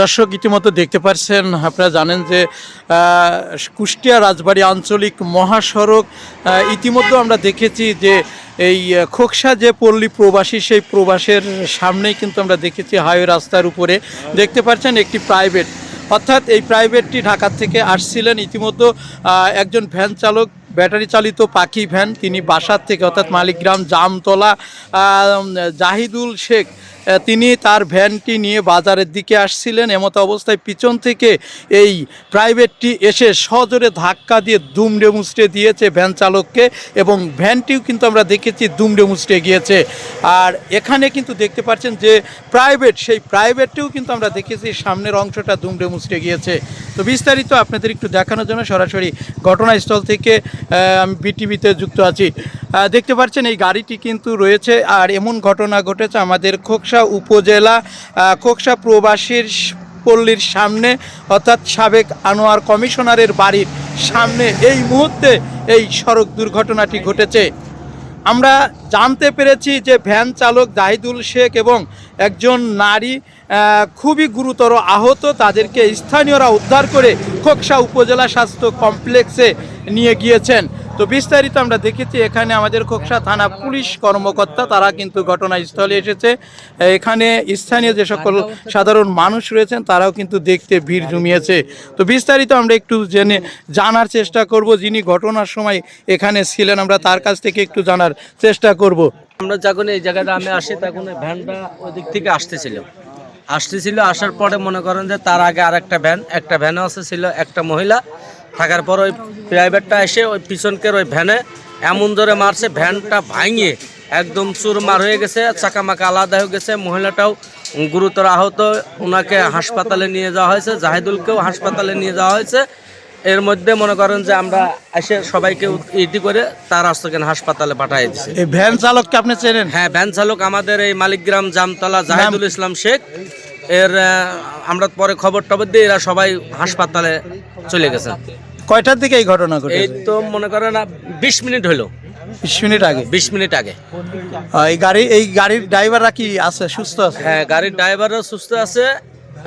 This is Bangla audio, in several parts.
দর্শক ইতিমধ্যে দেখতে পাচ্ছেন আপনারা জানেন যে কুষ্টিয়া রাজবাড়ী আঞ্চলিক মহাসড়ক ইতিমধ্যে আমরা দেখেছি যে, এই খোকসা যে পল্লী প্রবাসী, সেই প্রবাসের সামনেই কিন্তু আমরা দেখেছি হাইওয়ে রাস্তার উপরে। দেখতে পাচ্ছেন একটি প্রাইভেট। অর্থাৎ এই প্রাইভেটটি ঢাকা থেকে আসছিলেন ইতিমধ্যে একজন ভ্যান চালক, ব্যাটারি চালিত পাখি ভ্যান। তিনি বাসার থেকে, অর্থাৎ মালিকগ্রাম জামতলা জাহিদুল শেখ তিনি তার ভ্যানটি নিয়ে বাজারের দিকে আসছিলেন। এমতো অবস্থায় পিছন থেকে এই প্রাইভেটটি এসে সজোরে ধাক্কা দিয়ে দুমড়ে মুচড়ে দিয়েছে ভ্যান চালককে এবং ভ্যানটিও কিন্তু আমরা দেখেছি দুমড়ে মুচড়ে গিয়েছে। আর এখানে কিন্তু দেখতে পাচ্ছেন যে প্রাইভেট, সেই প্রাইভেটটিও কিন্তু আমরা দেখেছি সামনের অংশটা দুমড়ে মুচড়ে গিয়েছে। তো বিস্তারিত আপনাদের একটু দেখানোর জন্য সরাসরি ঘটনাস্থল থেকে আমি বিটিভিতে যুক্ত আছি। দেখতে পাচ্ছেন এই গাড়িটি কিন্তু রয়েছে আর এমন ঘটনা ঘটেছে আমাদের খোকসা উপজেলা খোকসা প্রবাসীর পল্লীর সামনে, অর্থাৎ সাবেক আনোয়ার কমিশনারের বাড়ির সামনে। এই মুহূর্তে এই সড়ক দুর্ঘটনাটি ঘটেছে। আমরা জানতে পেরেছি যে ভ্যান চালক জাহিদুল শেখ এবং একজন নারী খুবই গুরুতর আহত। তাদেরকে স্থানীয়রা উদ্ধার করে খোকসা উপজেলা স্বাস্থ্য কমপ্লেক্সে নিয়ে গিয়েছেন। তো বিস্তারিত আমরা দেখেছি, এখানে আমাদের খোকসা থানা পুলিশ কর্মকর্তা, তারা কিন্তু ঘটনাস্থলে এসেছে। এখানে স্থানীয় যে সকল সাধারণ মানুষ রয়েছেন, তারাও কিন্তু দেখতে ভিড় জমিয়েছে। তো বিস্তারিত আমরা একটু জেনে, জানার চেষ্টা করব, যিনি ঘটনার সময় এখানে ছিলেন, আমরা তার কাছ থেকে একটু জানার চেষ্টা করব। আমরা যখন এই জায়গাটা আমি আসি তখন ভ্যানটা ওই দিক থেকে আসতেছিল। আসতেছিল, আসার পরে মনে করেন যে তার আগে আর একটা ভ্যান, একটা ভ্যানে আছে ছিল, একটা মহিলা। থাকার পর ওই প্রাইভেটটা এসে ওই পিছনকের ওই ভ্যানে এমন জোরে মারছে, ভ্যানটা ভাঙিয়ে একদম চুরমার হয়ে গেছে, চাকামাকা আলাদা হয়ে গেছে। মহিলাটাও গুরুতর আহত, ওনাকে হাসপাতালে নিয়ে যাওয়া হয়েছে, জাহিদুলকেও হাসপাতালে নিয়ে যাওয়া হয়েছে। এর মধ্যে মনে করেন যে আমরা এসে সবাইকে ইটি করে তার আস্তকেন হাসপাতালে পাঠিয়ে দিছে। এই ভ্যান চালককে আপনি চেনেন? হ্যাঁ ভ্যান চালক আমাদের এই মালিকগ্রাম জামতলা জাহিদুল ইসলাম শেখ। এর আমরা পরে খবর টবর দিয়ে এরা সবাই হাসপাতালে চলে গেছে কয়টার দিকে এই ঘটনা ঘটে এই তো মনে করেন বিশ মিনিট হলো বিশ মিনিট আগে? বিশ মিনিট আগে। এই গাড়ি এই গাড়ির ড্রাইভাররা কি আছে সুস্থ আছে? হ্যাঁ গাড়ির ড্রাইভারও সুস্থ আছে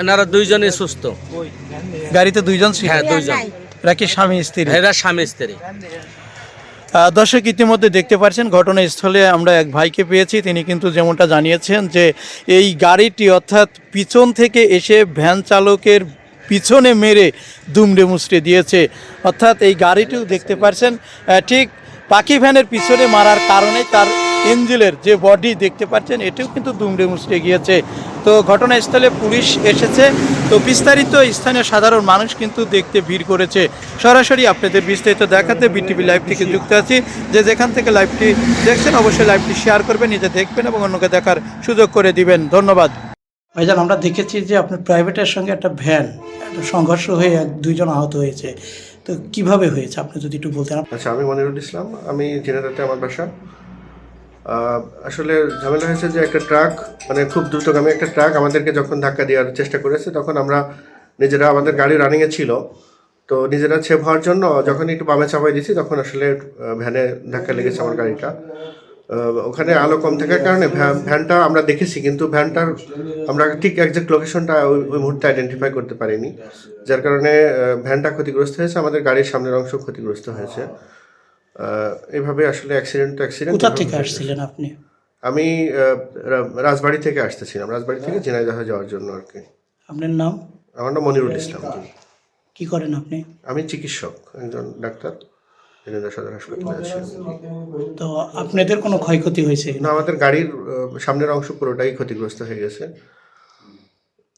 এনারা দুইজনই সুস্থ। গাড়িতে দুইজন ছিল? হ্যাঁ দুইজন। এরা কি স্বামী স্ত্রী? এরা স্বামী স্ত্রী। দর্শক ইতিমধ্যে দেখতে পাচ্ছেন ঘটনাস্থলে আমরা এক ভাইকে পেয়েছি। তিনি কিন্তু যেমনটা জানিয়েছেন যে এই গাড়িটি অর্থাৎ পিছন থেকে এসে ভ্যান চালকের পিছনে মেরে দুমড়ে মুচড়ে দিয়েছে। অর্থাৎ এই গাড়িটিও দেখতে পাচ্ছেন ঠিক পাখি ভ্যানের পিছনে মারার কারণে তার এঞ্জেলের যে বডি দেখতে পাচ্ছেন এটিও কিন্তু দুমড়ে মুচড়ে গিয়েছে। তো ঘটনাস্থলে পুলিশ এসেছে। তো বিস্তারিত স্থানীয় সাধারণ মানুষ কিন্তু দেখতে ভিড় করেছে। সরাসরি আপনাদের বিস্তারিত দেখাতে বিটিভি লাইভ থেকে যুক্ত আছি। যে যেখান থেকে লাইভটি দেখছেন অবশ্যই লাইভটি শেয়ার করবেন নিজে দেখবেন এবং অন্যকে দেখার সুযোগ করে দিবেন। ধন্যবাদ। ভাইজান আমরা দেখেছি যে আপনার প্রাইভেটের সঙ্গে একটা ভ্যান একটা সংঘর্ষ হয়ে এক দুইজন আহত হয়েছে। তো কীভাবে হয়েছে? আপনি যদি একটু বলতেন। আচ্ছা আমি মনিরুল ইসলাম। আমি জেনারেতে আমার বাসা। আসলে ঝামেলা হয়েছে যে একটা ট্রাক মানে খুব দ্রুতগামী একটা ট্রাক আমাদেরকে যখন ধাক্কা দেওয়ার চেষ্টা করেছে, তখন আমরা নিজেরা আমাদের গাড়ি রানিংয়ে ছিল। তো নিজেরা ছেপ হওয়ার জন্য যখন একটু বামে চাপাই দিয়েছি, তখন আসলে ভ্যানে ধাক্কা লেগেছে আমার গাড়িটা। ওখানে আলো কম থাকার কারণে ভ্যা- ভ্যানটা আমরা দেখেছি, কিন্তু ভ্যানটার আমরা ঠিক একজ্যাক্ট লোকেশনটা ওই মুহূর্তে আইডেন্টিফাই করতে পারিনি। যার কারণে ভ্যানটা ক্ষতিগ্রস্ত হয়েছে, আমাদের গাড়ির সামনের অংশ ক্ষতিগ্রস্ত হয়েছে। এভাবে আসলে অ্যাক্সিডেন্ট অ্যাক্সিডেন্ট কোথা থেকে আসছিলেন আপনি? আমি রাজবাড়ি থেকে আসতেছিলাম। রাজবাড়ি থেকে ঝিনাইদহ যাওয়ার জন্য আর কি। আপনার নাম? আমার নাম মনিরুল ইসলাম। কি করেন আপনি? আমি চিকিৎসক একজন ডাক্তার ঝিনাইদহ সদর হাসপাতালে আছি। তো আপনাদের কোনো ক্ষয়ক্ষতি হয়েছে? না আমাদের গাড়ির সামনের অংশ পুরোটাই ক্ষতিগ্রস্ত হয়ে গেছে।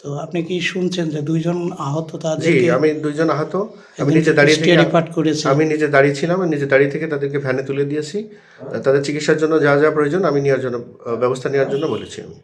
তো আপনি কি শুনছেন যে দুইজন আহত জি তাদেরকে আমি দুইজন আহত। আমি নিজে দাঁড়িয়ে থেকে রিপার্ট করেছে আমি নিজে দাঁড়িয়ে ছিলাম আমি নিজে দাঁড়িয়ে থেকে তাদেরকে ভ্যানে তুলে দিয়েছি। তাদের চিকিৎসার জন্য যা যা প্রয়োজন আমি নেওয়ার জন্য আহ, ব্যবস্থা নেওয়ার জন্য বলেছি আমি।